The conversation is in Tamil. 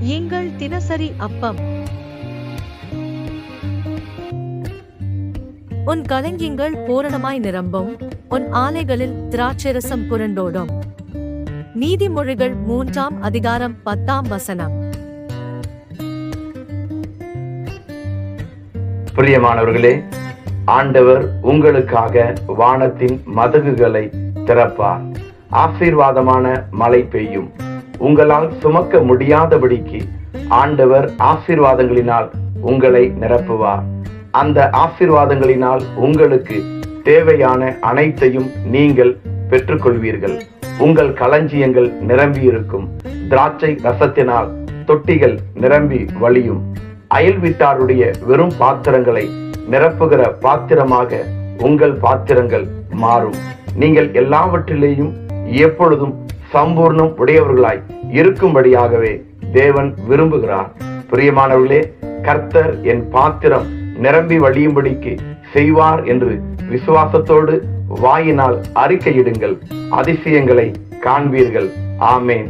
எங்கள் தினசரி அப்பம். உன் களஞ்சியங்கள் பூரணமாய் நிரம்பும். உன் ஆலைகளில் திராட்சரசம் புரண்டோடும். நீதிமொழிகள் மூன்றாம் அதிகாரம் பத்தாம் வசனம். பிரியமானவர்களே ஆண்டவர் உங்களுக்காக வானத்தின் மதகுகளை திறப்பார். ஆசீர்வாதமான மழை பெய்யும். உங்களால் சுமக்க முடியாதபடிக்கு ஆண்டவர் ஆசீர்வாதங்களினால் உங்களை நிரப்புவார். அந்த ஆசீர்வாதங்களினால் உங்களுக்கு தேவையான அனைத்தையும் நீங்கள் பெற்றுக்கொள்வீர்கள். உங்கள் களஞ்சியங்கள் நிரம்பி இருக்கும். திராட்சை ரசத்தினால் தொட்டிகள் நிரம்பி வழியும். அயல் வீட்டாருடைய வெறும் பாத்திரங்களை நிரப்புகிற பாத்திரமாக உங்கள் பாத்திரங்கள் மாறும். நீங்கள் எல்லாவற்றிலேயும் எப்பொழுதும் சம்பூர்ணம் உடையவர்களாய் இருக்கும்படியாகவே தேவன் விரும்புகிறார். பிரியமானவர்களே கர்த்தர் என் பாத்திரம் நிரம்பி வழியும்படிக்கு செய்வார் என்று விசுவாசத்தோடு வாயினால் அறிக்கையிடுங்கள். அதிசயங்களை காண்பீர்கள். ஆமேன்.